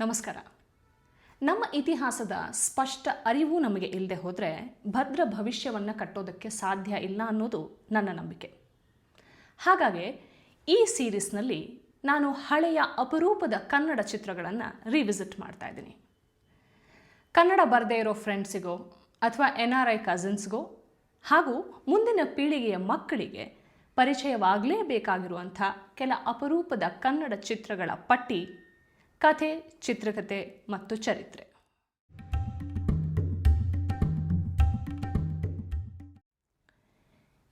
ನಮಸ್ಕಾರ. ನಮ್ಮ ಇತಿಹಾಸದ ಸ್ಪಷ್ಟ ಅರಿವು ನಮಗೆ ಇಲ್ಲದೆ ಹೋದರೆ ಭದ್ರ ಭವಿಷ್ಯವನ್ನು ಕಟ್ಟೋದಕ್ಕೆ ಸಾಧ್ಯ ಇಲ್ಲ ಅನ್ನೋದು ನನ್ನ ನಂಬಿಕೆ. ಹಾಗಾಗಿ ಈ ಸೀರೀಸ್ನಲ್ಲಿ ನಾನು ಹಳೆಯ ಅಪರೂಪದ ಕನ್ನಡ ಚಿತ್ರಗಳನ್ನು ರಿವಿಸಿಟ್ ಮಾಡ್ತಾ ಇದ್ದೀನಿ. ಕನ್ನಡ ಬರದೇ ಇರೋ ಫ್ರೆಂಡ್ಸಿಗೋ ಅಥವಾ ಎನ್ ಆರ್ ಐ ಕಸಿನ್ಸ್ಗೋ ಹಾಗೂ ಮುಂದಿನ ಪೀಳಿಗೆಯ ಮಕ್ಕಳಿಗೆ ಪರಿಚಯವಾಗಲೇಬೇಕಾಗಿರುವಂಥ ಕೆಲ ಅಪರೂಪದ ಕನ್ನಡ ಚಿತ್ರಗಳ ಪಟ್ಟಿ ಕಥೆ, ಚಿತ್ರಕಥೆ ಮತ್ತು ಚರಿತ್ರೆ.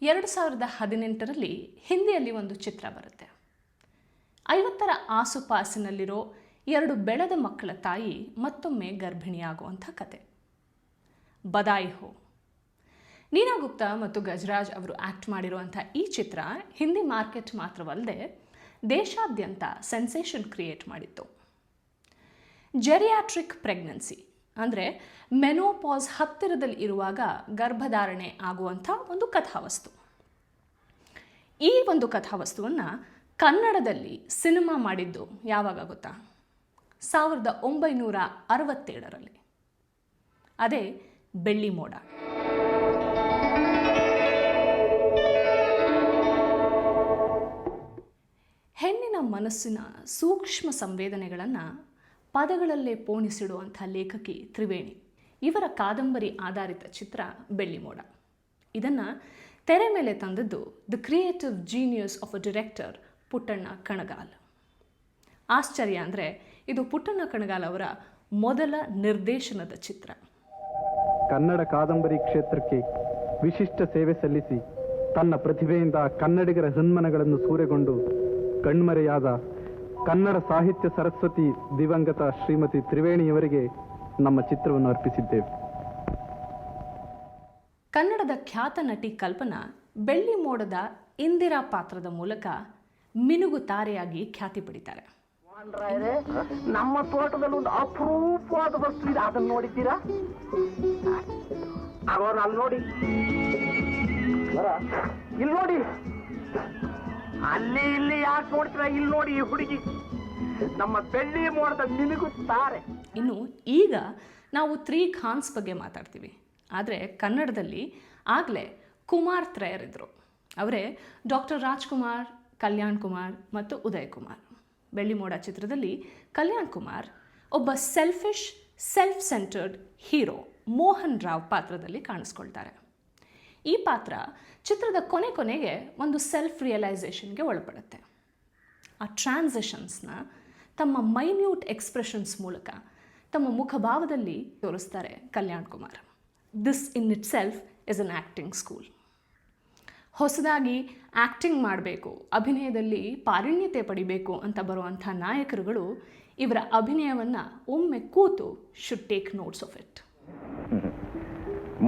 ಎರಡು ಸಾವಿರದ ಹದಿನೆಂಟರಲ್ಲಿ ಹಿಂದಿಯಲ್ಲಿ ಒಂದು ಚಿತ್ರ ಬರುತ್ತೆ. ಐವತ್ತರ ಆಸುಪಾಸಿನಲ್ಲಿರೋ ಎರಡು ಬೆಳೆದ ಮಕ್ಕಳ ತಾಯಿ ಮತ್ತೊಮ್ಮೆ ಗರ್ಭಿಣಿಯಾಗುವಂಥ ಕತೆ. ಬದಾಯಿ ಹೋ. ನೀನಾ ಗುಪ್ತಾ ಮತ್ತು ಗಜರಾಜ್ ಅವರು ಆ್ಯಕ್ಟ್ ಮಾಡಿರುವಂಥ ಈ ಚಿತ್ರ ಹಿಂದಿ ಮಾರ್ಕೆಟ್ ಮಾತ್ರವಲ್ಲದೆ ದೇಶಾದ್ಯಂತ ಸೆನ್ಸೇಷನ್ ಕ್ರಿಯೇಟ್ ಮಾಡಿತ್ತು. ಜೆರಿಯಾಟ್ರಿಕ್ ಪ್ರೆಗ್ನೆನ್ಸಿ ಅಂದರೆ ಮೆನೋಪಾಸ್ ಹತ್ತಿರದಲ್ಲಿ ಇರುವಾಗ ಗರ್ಭಧಾರಣೆ ಆಗುವಂಥ ಒಂದು ಕಥಾವಸ್ತು. ಈ ಒಂದು ಕಥಾವಸ್ತುವನ್ನು ಕನ್ನಡದಲ್ಲಿ ಸಿನಿಮಾ ಮಾಡಿದ್ದು ಯಾವಾಗ ಗೊತ್ತಾ? ಸಾವಿರದ ಒಂಬೈನೂರ ಅರವತ್ತೇಳರಲ್ಲಿ. ಅದೇ ಬೆಳ್ಳಿ ಮೋಡ. ಹೆಣ್ಣಿನ ಮನಸ್ಸಿನ ಸೂಕ್ಷ್ಮ ಸಂವೇದನೆಗಳನ್ನು ಪದಗಳಲ್ಲೇ ಪೋಣಿಸಿಡುವಂಥ ಲೇಖಕಿ ತ್ರಿವೇಣಿ. ಇವರ ಕಾದಂಬರಿ ಆಧಾರಿತ ಚಿತ್ರ ಬೆಳ್ಳಿಮೋಡ. ಇದನ್ನು ತೆರೆ ಮೇಲೆ ತಂದದ್ದು the creative genius of a director Puttanna Kanagal. ಆಶ್ಚರ್ಯ ಅಂದರೆ ಇದು ಪುಟ್ಟಣ್ಣ ಕಣಗಾಲ್ ಅವರ ಮೊದಲ ನಿರ್ದೇಶನದ ಚಿತ್ರ. ಕನ್ನಡ ಕಾದಂಬರಿ ಕ್ಷೇತ್ರಕ್ಕೆ ವಿಶಿಷ್ಟ ಸೇವೆ ಸಲ್ಲಿಸಿ ತನ್ನ ಪ್ರತಿಭೆಯಿಂದ ಕನ್ನಡಿಗರ ಹೃನ್ಮನಗಳನ್ನು ಸೂರೆಗೊಂಡು ಕಣ್ಮರೆಯಾದ ಕನ್ನಡ ಸಾಹಿತ್ಯ ಸರಸ್ವತಿ ದಿವಂಗತ ಶ್ರೀಮತಿ ತ್ರಿವೇಣಿಯವರಿಗೆ ನಮ್ಮ ಚಿತ್ರವನ್ನು ಅರ್ಪಿಸಿದ್ದೇವೆ. ಕನ್ನಡದ ಖ್ಯಾತ ನಟಿ ಕಲ್ಪನಾ ಬೆಳ್ಳಿ ಮೋಡದ ಇಂದಿರಾ ಪಾತ್ರದ ಮೂಲಕ ಮಿನುಗು ತಾರೆಯಾಗಿ ಖ್ಯಾತಿ ಪಡಿತಾರೆ. ನಮ್ಮ ತೋಟದಲ್ಲಿ ಒಂದು ಅಪರೂಪವಾದ ವಸ್ತು ಇದೆ. ಅದನ್ನು ನೋಡಿದ್ದೀರಾ? ಅವರ ಅಲ್ಲಿ ನೋಡಿ. ಬರ, ಇಲ್ಲಿ ನೋಡಿ. ಅಲ್ಲಿ ಇಲ್ಲಿ ಯಾಕೆ ನೋಡ್ತೀರಾ? ಇಲ್ಲಿ ನೋಡಿ ಈ ಹುಡುಗಿ. ನಮ್ಮ ಬೆಳ್ಳಿ ಮೋಡದ ಮಿನುಗುತ್ತಾರೆ ಇನ್ನು ಈಗ ನಾವು ತ್ರೀ ಖಾನ್ಸ್ ಬಗ್ಗೆ ಮಾತಾಡ್ತೀವಿ. ಆದರೆ ಕನ್ನಡದಲ್ಲಿ ಆಗಲೇ ಕುಮಾರ್ ತ್ರಯರಿದ್ದರು ಅವರೇ ಡಾಕ್ಟರ್ ರಾಜ್ಕುಮಾರ್, ಕಲ್ಯಾಣ್ ಕುಮಾರ್ ಮತ್ತು ಉದಯ್ ಕುಮಾರ್. ಬೆಳ್ಳಿಮೋಡ ಚಿತ್ರದಲ್ಲಿ ಕಲ್ಯಾಣ್ ಕುಮಾರ್ ಒಬ್ಬ selfish self centered hero Mohan Rao ಪಾತ್ರದಲ್ಲಿ ಕಾಣಿಸ್ಕೊಳ್ತಾರೆ. ಈ ಪಾತ್ರ ಚಿತ್ರದ ಕೊನೆ ಕೊನೆಗೆ ಒಂದು ಸೆಲ್ಫ್ ರಿಯಲೈಸೇಷನ್ಗೆ ಒಳಪಡುತ್ತೆ. ಆ ಟ್ರಾನ್ಸಿಷನ್ಸ್ನ ತಮ್ಮ ಮೈನ್ಯೂಟ್ ಎಕ್ಸ್ಪ್ರೆಷನ್ಸ್ ಮೂಲಕ ತಮ್ಮ ಮುಖಭಾವದಲ್ಲಿ ತೋರಿಸ್ತಾರೆ Kalyan Kumar. This in it self is an acting school ಹೊಸದಾಗಿ ಆ್ಯಕ್ಟಿಂಗ್ ಮಾಡಬೇಕು, ಅಭಿನಯದಲ್ಲಿ ಪಾರಿಣ್ಯತೆ ಪಡಿಬೇಕು ಅಂತ ಬರುವಂಥ ನಾಯಕರುಗಳು ಇವರ ಅಭಿನಯವನ್ನು ಒಮ್ಮೆ ಕೂತು should take notes of it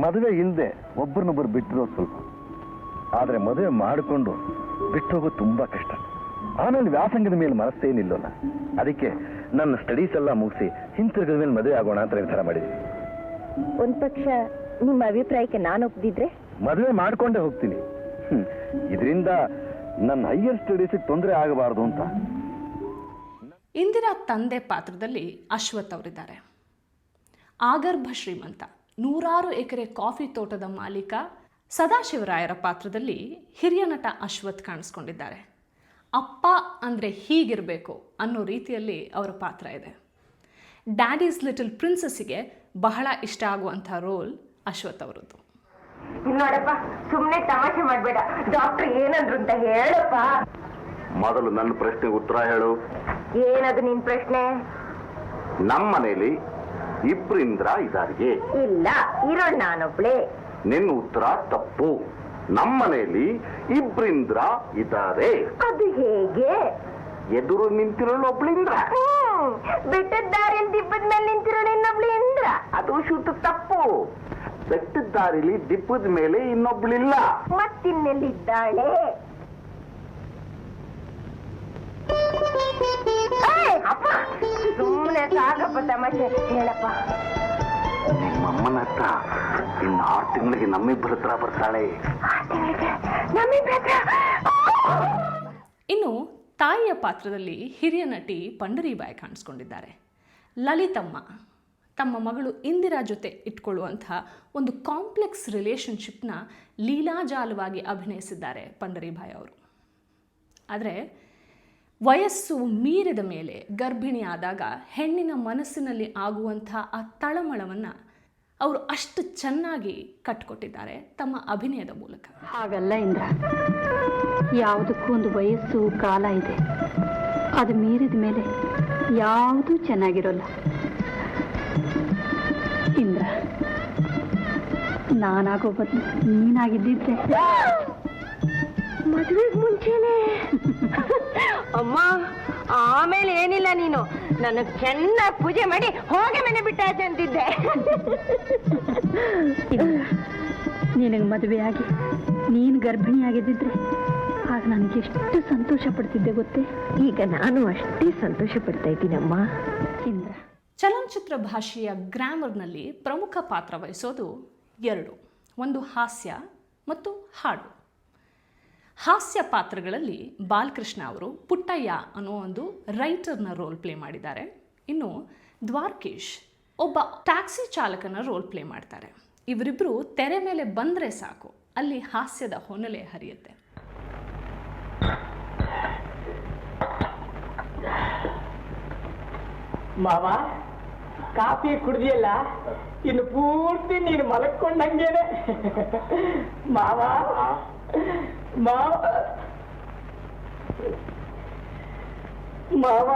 ಮದುವೆ ಇಲ್ಲದೆ ಒಬ್ಬರನ್ನೊಬ್ಬರು ಬಿಟ್ಟಿರೋದು ಸ್ವಲ್ಪ. ಆದರೆ ಮದುವೆ ಮಾಡಿಕೊಂಡು ಬಿಟ್ಟೋಗೋದು ತುಂಬ ತುಂಬಾ ಕಷ್ಟ. ಆಮೇಲೆ ವ್ಯಾಸಂಗದ ಮೇಲೆ ಮನಸ್ಸೇನಿಲ್ಲೋಲ್ಲ ಅದಕ್ಕೆ ನನ್ನ ಸ್ಟಡೀಸ್ ಎಲ್ಲ ಮುಗಿಸಿ ಹಿಂತಿರುಗದ ಮೇಲೆ ಮದುವೆ ಆಗೋಣ ಅಂತ ನಿರ್ಧಾರ ಮಾಡಿದ್ವಿ. ಒಂದು ಪಕ್ಷ ನಿಮ್ಮ ಅಭಿಪ್ರಾಯಕ್ಕೆ ನಾನು ಒಪ್ಪಿದ್ರೆ ಮದುವೆ ಮಾಡ್ಕೊಂಡೇ ಹೋಗ್ತೀನಿ. ಇದರಿಂದ ನನ್ನ ಹೈಯರ್ ಸ್ಟಡೀಸಿಗೆ ತೊಂದರೆ ಆಗಬಾರದು ಅಂತ. ಇಂದಿರಾ ತಂದೆ ಪಾತ್ರದಲ್ಲಿ ಅಶ್ವಥ್ ಅವರಿದ್ದಾರೆ. ಆಗರ್ಭ ಶ್ರೀಮಂತ. ನೂರಾರು ಎಕರೆ ಕಾಫಿ ತೋಟದ ಮಾಲೀಕ ಸದಾಶಿವರಾಯರ ಪಾತ್ರದಲ್ಲಿ ಹಿರಿಯ ನಟ ಅಶ್ವಥ್ ಕಾಣಿಸ್ಕೊಂಡಿದ್ದಾರೆ. ಅಪ್ಪ ಅಂದರೆ ಹೀಗಿರಬೇಕು ಅನ್ನೋ ರೀತಿಯಲ್ಲಿ ಅವರ ಪಾತ್ರ ಇದೆ. ಡ್ಯಾಡೀಸ್ ಲಿಟಲ್ ಪ್ರಿನ್ಸಸ್ಸಿಗೆ ಬಹಳ ಇಷ್ಟ ಆಗುವಂಥ ರೋಲ್ ಅಶ್ವಥ್ ಅವರದ್ದು. ನೋಡಪ್ಪ ಸುಮ್ಮನೆ ತಮಾಷೆ ಮಾಡಬೇಡ. ಡಾಕ್ಟರ್ ಏನಂದ್ರು ಅಂತ ಹೇಳಪ್ಪ. ಮೊದಲು ನನ್ನ ಪ್ರಶ್ನೆ ಉತ್ತರ ಹೇಳು. ಏನದು ನಿನ್ ಪ್ರಶ್ನೆ? ನಮ್ಮ ಮನೆಯಲ್ಲಿ ಇಬ್ರು ಇಂದ್ರ ಇದಾರಿಗೆ? ಇಲ್ಲ ಇರೋಣ ನಾನೊಬ್ಳೆ. ನಿನ್ನ ಉತ್ತರ ತಪ್ಪು. ನಮ್ಮನೆಯಲ್ಲಿ ಇಬ್ರಿಂದ್ರ ಇದ್ದಾರೆ ಅದು ಹೇಗೆ? ಎದುರು ನಿಂತಿರೋಳು ಒಬ್ಳಿಂದ್ರ ಬೆಟ್ಟದ ದಾರಿಯಲ್ಲಿ ದಿಬ್ಬದ ಮೇಲೆ ನಿಂತಿರೋಳು ಇನ್ನೊಬ್ಳು ಇಂದ್ರ ಅದು ಶುದ್ಧ ತಪ್ಪು. ಬೆಟ್ಟದ ದಾರಿಲಿ ದಿಬ್ಬದ ಮೇಲೆ ಇನ್ನೊಬ್ಳಿಲ್ಲ. ಮತ್ತಿನ್ನೆಲ್ಲಿದ್ದಾಳೆ? ಸುಮ್ಮನೆ ಸಾಕಪ್ಪ ತಮಾಷೆ. ಹೇಳಪ್ಪ. ನಿಮ್ಮಮ್ಮನ ಹತ್ರ ಇನ್ನು ಆರು ತಿಂಗಳಿಗೆ ನಮ್ಮಿಬ್ಬರ ಹತ್ರ ಬರ್ತಾಳೆ. ಇನ್ನು ತಾಯಿಯ ಪಾತ್ರದಲ್ಲಿ ಹಿರಿಯ ನಟಿ ಪಂಡರಿಬಾಯಿ ಕಾಣಿಸ್ಕೊಂಡಿದ್ದಾರೆ. ಲಲಿತಮ್ಮ ತಮ್ಮ ಮಗಳು ಇಂದಿರಾ ಜೊತೆ ಇಟ್ಕೊಳ್ಳುವಂತಹ ಒಂದು ಕಾಂಪ್ಲೆಕ್ಸ್ ರಿಲೇಷನ್ಶಿಪ್ನ ಲೀಲಾಜಾಲವಾಗಿ ಅಭಿನಯಿಸಿದ್ದಾರೆ ಪಂಡರಿಬಾಯಿ ಅವರು. ಆದರೆ ವಯಸ್ಸು ಮೀರಿದ ಮೇಲೆ ಗರ್ಭಿಣಿಯಾದಾಗ ಹೆಣ್ಣಿನ ಮನಸ್ಸಿನಲ್ಲಿ ಆಗುವಂಥ ಆ ತಳಮಳವನ್ನು ಅವರು ಅಷ್ಟು ಚೆನ್ನಾಗಿ ಕಟ್ಕೊಟ್ಟಿದ್ದಾರೆ ತಮ್ಮ ಅಭಿನಯದ ಮೂಲಕ. ಹಾಗಲ್ಲ ಇಂದ್ರ, ಯಾವುದಕ್ಕೂ ಒಂದು ವಯಸ್ಸು ಕಾಲ ಇದೆ. ಅದು ಮೀರಿದ ಮೇಲೆ ಯಾವುದೂ ಚೆನ್ನಾಗಿರೋಲ್ಲ. ಇಂದ್ರ ನಾನಾಗೋ ಬದಲು ನೀನಾಗಿದ್ದಿದ್ರೆ ಮದುವೆಗೆ ಮುಂಚೆನೆ. ಅಮ್ಮ ಆಮೇಲೆ ಏನಿಲ್ಲ ನೀನು. ನನಗೆ ಚೆನ್ನಾಗಿ ಪೂಜೆ ಮಾಡಿ ಹೋಗಿ ಮನೆ ಬಿಟ್ಟಾಚೆ ಅಂತಿದ್ದೆ. ನಿನಗೆ ಮದುವೆಯಾಗಿ ನೀನು ಗರ್ಭಿಣಿಯಾಗಿದ್ದಿದ್ರೆ ಆಗ ನನಗೆ ಎಷ್ಟು ಸಂತೋಷ ಪಡ್ತಿದ್ದೆ ಗೊತ್ತೇ? ಈಗ ನಾನು ಅಷ್ಟೇ ಸಂತೋಷ ಪಡ್ತಾ ಇದ್ದೀನಮ್ಮ. ಇಂದ್ರ. ಚಲನಚಿತ್ರ ಭಾಷೆಯ ಗ್ರಾಮರ್ನಲ್ಲಿ ಪ್ರಮುಖ ಪಾತ್ರ ವಹಿಸೋದು ಎರಡು. ಒಂದು ಹಾಸ್ಯ ಮತ್ತು ಹಾಡು. ಹಾಸ್ಯ ಪಾತ್ರಗಳಲ್ಲಿ ಬಾಲಕೃಷ್ಣ ಅವರು ಪುಟ್ಟಯ್ಯ ಅನ್ನೋ ಒಂದು ರೈಟರ್ನ ರೋಲ್ ಪ್ಲೇ ಮಾಡಿದ್ದಾರೆ. ಇನ್ನು ದ್ವಾರಕೇಶ್ ಒಬ್ಬ ಟ್ಯಾಕ್ಸಿ ಚಾಲಕನ ರೋಲ್ ಪ್ಲೇ ಮಾಡ್ತಾರೆ. ಇವರಿಬ್ಬರು ತೆರೆ ಮೇಲೆ ಬಂದರೆ ಸಾಕು, ಅಲ್ಲಿ ಹಾಸ್ಯದ ಹೊನಲೆ ಹರಿಯುತ್ತೆ. ಮಾವ, ಕಾಫಿ ಕುಡ್ದಿಯಲ್ಲ? ಇನ್ನು ಪೂರ್ತಿ ನೀನು ಮಲಕ್ಕೊಂಡಂಗೇನೆ ಮಾವ ಮಾವ. ಮಾವ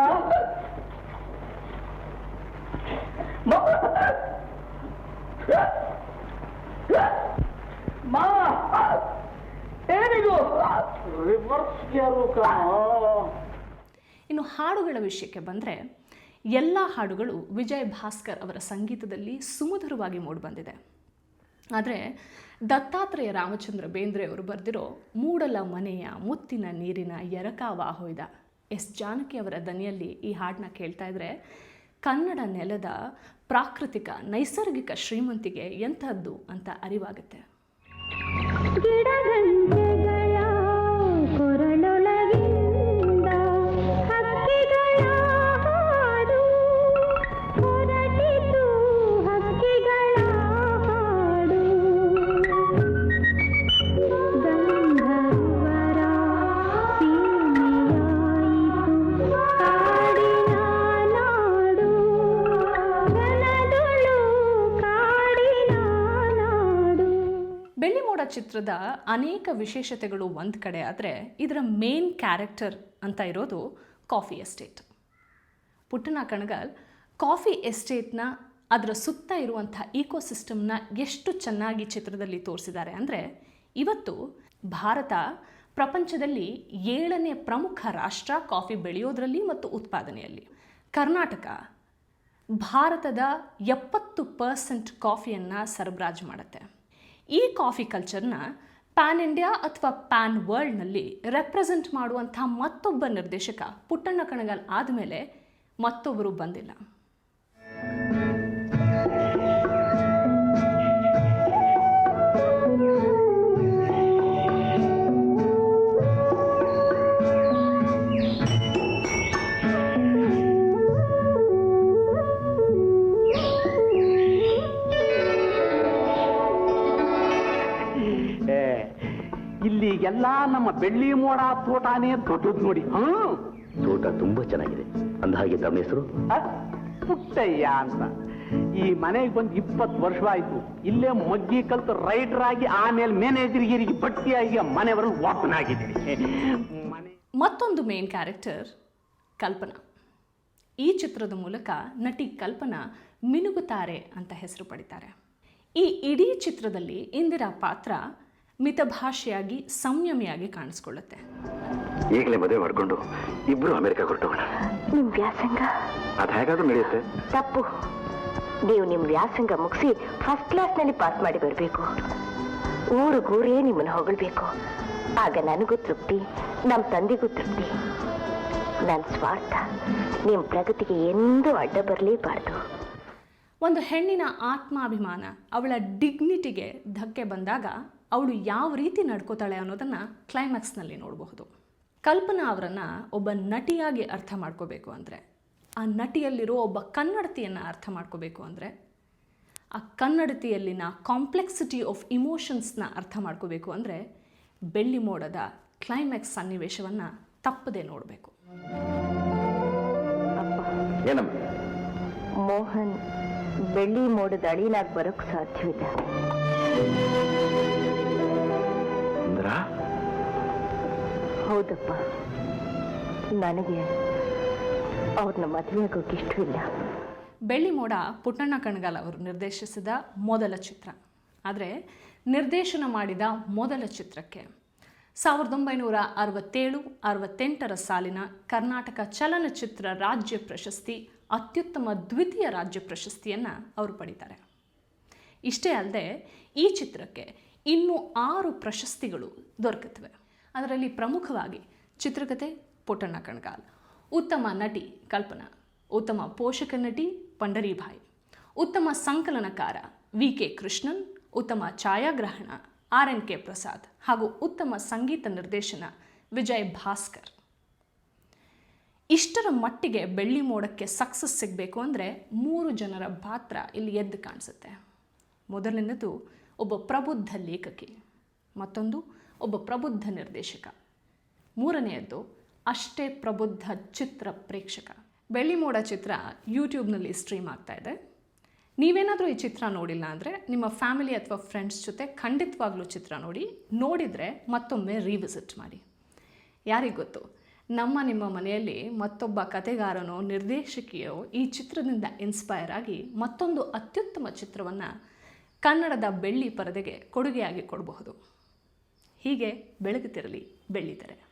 ಇನ್ನು ಹಾಡುಗಳ ವಿಷಯಕ್ಕೆ ಬಂದರೆ ಎಲ್ಲ ಹಾಡುಗಳು ವಿಜಯ್ ಭಾಸ್ಕರ್ ಅವರ ಸಂಗೀತದಲ್ಲಿ ಸುಮಧುರವಾಗಿ ಮೂಡಿಬಂದಿದೆ ಆದರೆ ದತ್ತಾತ್ರೇಯ ರಾಮಚಂದ್ರ ಬೇಂದ್ರೆ ಅವರು ಬರೆದಿರೋ ಮೂಡಲ ಮನೆಯ ಮುತ್ತಿನ ನೀರಿನ ಎರಕಾವ ಹೊಯ್ದ ಎಸ್ ಜಾನಕಿ ಅವರ ದನಿಯಲ್ಲಿ ಈ ಹಾಡನ್ನ ಕೇಳ್ತಾ ಇದ್ರೆ, ಕನ್ನಡ ನೆಲದ ಪ್ರಾಕೃತಿಕ ನೈಸರ್ಗಿಕ ಶ್ರೀಮಂತಿಗೆ ಎಂಥದ್ದು ಅಂತ ಅರಿವಾಗುತ್ತೆ. ಬೆಳ್ಳಿಮೋಡ ಚಿತ್ರದ ಅನೇಕ ವಿಶೇಷತೆಗಳು ಒಂದು ಕಡೆ ಆದರೆ ಇದರ ಮೇನ್ ಕ್ಯಾರೆಕ್ಟರ್ ಅಂತ ಇರೋದು coffee estate Puttanna Kanagal coffee ಎಸ್ಟೇಟ್ನ ಅದರ ಸುತ್ತ ಇರುವಂಥ ಈಕೋಸಿಸ್ಟಮ್ನ ಎಷ್ಟು ಚೆನ್ನಾಗಿ ಚಿತ್ರದಲ್ಲಿ ತೋರಿಸಿದ್ದಾರೆ ಅಂದರೆ ಇವತ್ತು ಭಾರತ ಪ್ರಪಂಚದಲ್ಲಿ ಏಳನೇ ಪ್ರಮುಖ ರಾಷ್ಟ್ರ ಕಾಫಿ ಬೆಳೆಯೋದರಲ್ಲಿ ಮತ್ತು ಉತ್ಪಾದನೆಯಲ್ಲಿ. ಕರ್ನಾಟಕ ಭಾರತದ ಎಪ್ಪತ್ತು ಪರ್ಸೆಂಟ್ ಕಾಫಿಯನ್ನು ಸರಬರಾಜು ಮಾಡುತ್ತೆ. ಈ ಕಾಫಿ ಕಲ್ಚರ್ನ ಪ್ಯಾನ್ ಇಂಡಿಯಾ ಅಥವಾ ಪ್ಯಾನ್ ವರ್ಲ್ಡ್ನಲ್ಲಿ ರೆಪ್ರೆಸೆಂಟ್ ಮಾಡುವಂಥ ಮತ್ತೊಬ್ಬ ನಿರ್ದೇಶಕ ಪುಟ್ಟಣ್ಣ ಕಣಗಾಲ್ ಆದಮೇಲೆ ಮತ್ತೊಬ್ಬರು ಬಂದಿಲ್ಲ. ಎಲ್ಲಾ ನಮ್ಮ ಬೆಳ್ಳಿ ಮೋಡ ತೋಟಾನೇ ದೊಡ್ಡದು ನೋಡಿ. ಹ್ಮ್. ತೋಟ ತುಂಬಾ ಚೆನ್ನಾಗಿದೆ. ಅಂದ ಹಾಗೆ ತಮ್ಮ ಹೆಸರು? ಪುಟ್ಟಯ್ಯ ಅಂತ. ಈ ಮನೆಗೆ ಬಂದು ಇಪ್ಪತ್ತು ವರ್ಷ ಆಯ್ತು ಇಲ್ಲೇ ಮಗ್ಗಿ ಕಲ್ತು ರೈಟರ್ ಆಗಿ ಆಮೇಲೆ ಮ್ಯಾನೇಜರ್ಗಿರಿಗೆ ಬಟ್ಟಿಯಾಗಿ ಮನೆವರೆಗೂ ಓಪನ್ ಆಗಿದ್ದೀನಿ. ಮನೆ ಮತ್ತೊಂದು ಮೇನ್ ಕ್ಯಾರೆಕ್ಟರ್ ಕಲ್ಪನಾ. ಈ ಚಿತ್ರದ ಮೂಲಕ ನಟಿ ಕಲ್ಪನಾ ಮಿನುಗುತ್ತಾರೆ ಅಂತ ಹೆಸರು ಪಡಿತಾರೆ. ಈ ಇಡೀ ಚಿತ್ರದಲ್ಲಿ ಇಂದಿರಾ ಪಾತ್ರ ಮಿತಭಾಷೆಯಾಗಿ ಸಂಯಮಿಯಾಗಿ ಕಾಣಿಸ್ಕೊಳ್ಳುತ್ತೆ. ಈಗಲೇ ಮದುವೆ ಮಾಡ್ಕೊಂಡು ಇಬ್ರು ಅಮೆರಿಕ ಹೊರಟೋಣ ನಿಮ್ ವ್ಯಾಸಂಗ? ಅದು ಹೇಗಾದ್ರೂ ನಡೆಯುತ್ತೆ. ತಪ್ಪು. ನೀವು ನಿಮ್ ವ್ಯಾಸಂಗ ಮುಗಿಸಿ ಫಸ್ಟ್ ಕ್ಲಾಸ್ನಲ್ಲಿ ಪಾಸ್ ಮಾಡಿ ಬರಬೇಕು. ಊರು ಊರಿಗೂರೇ ನಿಮ್ಮನ್ನು ಹೊಗಳಬೇಕು. ಆಗ ನನಗೂ ತೃಪ್ತಿ ನಮ್ಮ ತಂದೆಗೂ ತೃಪ್ತಿ. ನನ್ನ ಸ್ವಾರ್ಥ ನಿಮ್ಮ ಪ್ರಗತಿಗೆ ಎಂದೂ ಅಡ್ಡ ಬರಲೇಬಾರ್ದು. ಒಂದು ಹೆಣ್ಣಿನ ಆತ್ಮಾಭಿಮಾನ ಅವಳ ಡಿಗ್ನಿಟಿಗೆ ಧಕ್ಕೆ ಬಂದಾಗ ಅವಳು ಯಾವ ರೀತಿ ನಡ್ಕೋತಾಳೆ ಅನ್ನೋದನ್ನು ಕ್ಲೈಮ್ಯಾಕ್ಸ್ನಲ್ಲಿ ನೋಡಬಹುದು. ಕಲ್ಪನಾ ಅವರನ್ನು ಒಬ್ಬ ನಟಿಯಾಗಿ ಅರ್ಥ ಮಾಡ್ಕೋಬೇಕು ಅಂದರೆ ಆ ನಟಿಯಲ್ಲಿರೋ ಒಬ್ಬ ಕನ್ನಡತಿಯನ್ನು ಅರ್ಥ ಮಾಡ್ಕೋಬೇಕು ಅಂದರೆ ಆ ಕನ್ನಡತಿಯಲ್ಲಿನ ಕಾಂಪ್ಲೆಕ್ಸಿಟಿ ಆಫ್ ಇಮೋಷನ್ಸ್ನ ಅರ್ಥ ಮಾಡ್ಕೋಬೇಕು ಅಂದರೆ ಬೆಳ್ಳಿ ಮೋಡದ ಕ್ಲೈಮ್ಯಾಕ್ಸ್ ಸನ್ನಿವೇಶವನ್ನು ತಪ್ಪದೆ ನೋಡಬೇಕು. ಅಪ್ಪ ಏನಮ್ಮ? ಮೋಹನ್ ಬೆಳ್ಳಿ ಮೋಡದ ಅಳಿನಾಗಿ ಬರೋಕ್ಕೆ ಸಾಧ್ಯವಿಲ್ಲ. ಹೌದಪ್ಪ. ನನಗೆ ಅವ್ರನ್ನ ಮದುವೆ ಆಗೋಕೆ ಇಷ್ಟವಿಲ್ಲ. ಬೆಳ್ಳಿ ಮೋಡ ಪುಟ್ಟಣ್ಣ ಕಣಗಾಲ್ ಅವರು ನಿರ್ದೇಶಿಸಿದ ಮೊದಲ ಚಿತ್ರ. ಆದರೆ ನಿರ್ದೇಶನ ಮಾಡಿದ ಮೊದಲ ಚಿತ್ರಕ್ಕೆ ಸಾವಿರದ ಒಂಬೈನೂರ ಅರವತ್ತೇಳು ಅರವತ್ತೆಂಟರ ಸಾಲಿನ ಕರ್ನಾಟಕ ಚಲನಚಿತ್ರ ರಾಜ್ಯ ಪ್ರಶಸ್ತಿ ಅತ್ಯುತ್ತಮ ದ್ವಿತೀಯ ರಾಜ್ಯ ಪ್ರಶಸ್ತಿಯನ್ನು ಅವರು ಪಡಿತಾರೆ. ಇಷ್ಟೇ ಅಲ್ಲದೆ ಈ ಚಿತ್ರಕ್ಕೆ ಇನ್ನೂ ಆರು ಪ್ರಶಸ್ತಿಗಳು ದೊರಕುತ್ತವೆ. ಅದರಲ್ಲಿ ಪ್ರಮುಖವಾಗಿ ಚಿತ್ರಕಥೆ ಪುಟ್ಟಣ್ಣ ಕಣ್ಗಾಲ್, ಉತ್ತಮ ನಟಿ ಕಲ್ಪನಾ, ಉತ್ತಮ ಪೋಷಕ ನಟಿ ಪಂಡರಿಭಾಯಿ, ಉತ್ತಮ ಸಂಕಲನಕಾರ ವಿ ಕೆ ಕೃಷ್ಣನ್, ಉತ್ತಮ ಛಾಯಾಗ್ರಹಣ ಆರ್ ಎನ್ ಕೆ ಪ್ರಸಾದ್ ಹಾಗೂ ಉತ್ತಮ ಸಂಗೀತ ನಿರ್ದೇಶನ ವಿಜಯ್ ಭಾಸ್ಕರ್. ಇಷ್ಟರ ಮಟ್ಟಿಗೆ ಬೆಳ್ಳಿ ಮೋಡಕ್ಕೆ ಸಕ್ಸಸ್ ಸಿಗಬೇಕು ಅಂದರೆ ಮೂರು ಜನರ ಪಾತ್ರ ಇಲ್ಲಿ ಎದ್ದು ಕಾಣಿಸುತ್ತೆ. ಮೊದಲನೇದು ಒಬ್ಬ ಪ್ರಬುದ್ಧ ಲೇಖಕಿ, ಮತ್ತೊಂದು ಒಬ್ಬ ಪ್ರಬುದ್ಧ ನಿರ್ದೇಶಕ. ಮೂರನೆಯದ್ದು, ಅಷ್ಟೇ ಪ್ರಬುದ್ಧ ಚಿತ್ರ ಪ್ರೇಕ್ಷಕ. ಬೆಳ್ಳಿಮೋಡ ಚಿತ್ರ ಯೂಟ್ಯೂಬ್ನಲ್ಲಿ ಸ್ಟ್ರೀಮ್ ಆಗ್ತಾ ಇದೆ. ನೀವೇನಾದರೂ ಈ ಚಿತ್ರ ನೋಡಿಲ್ಲ ಅಂದರೆ ನಿಮ್ಮ ಫ್ಯಾಮಿಲಿ ಅಥವಾ ಫ್ರೆಂಡ್ಸ್ ಜೊತೆ ಖಂಡಿತವಾಗ್ಲೂ ಚಿತ್ರ ನೋಡಿ, ನೋಡಿದರೆ ಮತ್ತೊಮ್ಮೆ ರೀವಿಸಿಟ್ ಮಾಡಿ. ಯಾರಿಗೆ ಗೊತ್ತು? ನಮ್ಮ ನಿಮ್ಮ ಮನೆಯಲ್ಲಿ ಮತ್ತೊಬ್ಬ ಕತೆಗಾರನೋ ನಿರ್ದೇಶಕಿಯೋ ಈ ಚಿತ್ರದಿಂದ ಇನ್ಸ್ಪೈರ್ ಆಗಿ ಮತ್ತೊಂದು ಅತ್ಯುತ್ತಮ ಚಿತ್ರವನ್ನು ಕನ್ನಡದ ಬೆಳ್ಳಿ ಪರದೆಗೆ ಕೊಡುಗೆಯಾಗಿ ಕೊಡಬಹುದು. ಹೀಗೆ ಬೆಳಗುತ್ತಿರಲಿ ಬೆಳ್ಳಿತೆರೆ.